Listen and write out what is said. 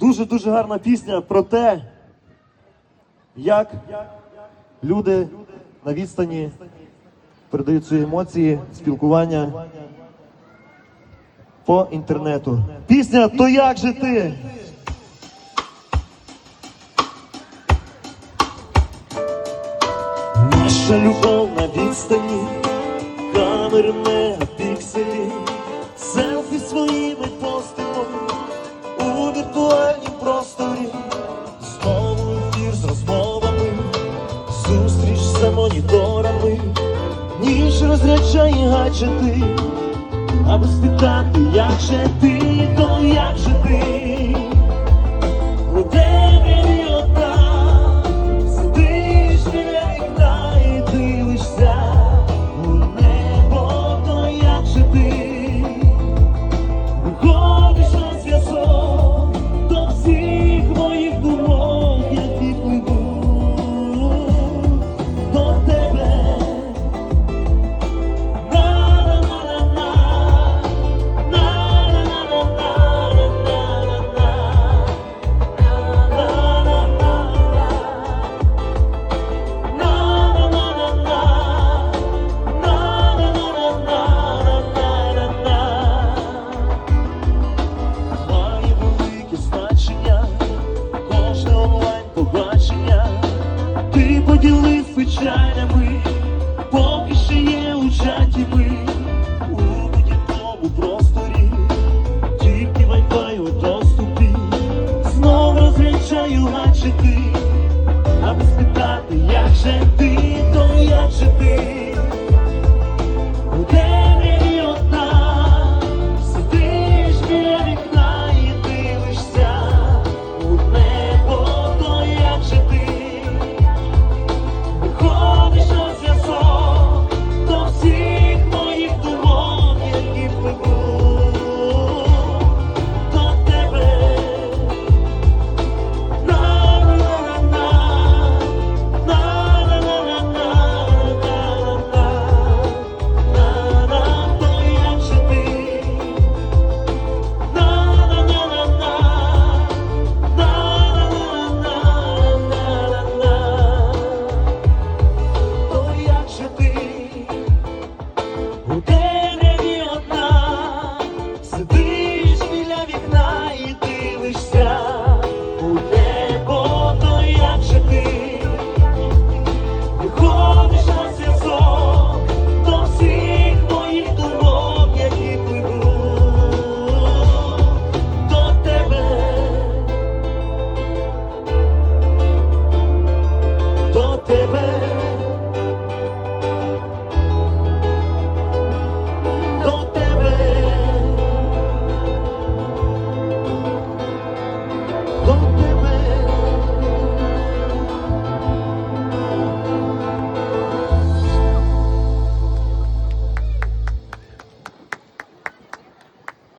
Дуже-дуже гарна пісня про те, як люди на відстані передають свої емоції, спілкування по інтернету. Пісня То як же ти? Наша любов на відстані, камери мегапікселі, селфі розряджає гаджети, аби спитати, як же ти, то як же ти, побачення. Ти поділив печалями, поки ще є у чаті ми у будь-якому просторі, тільки вайфай у доступі, знов розряджаю гаджети, аби спитати, як же ти, то як же ти.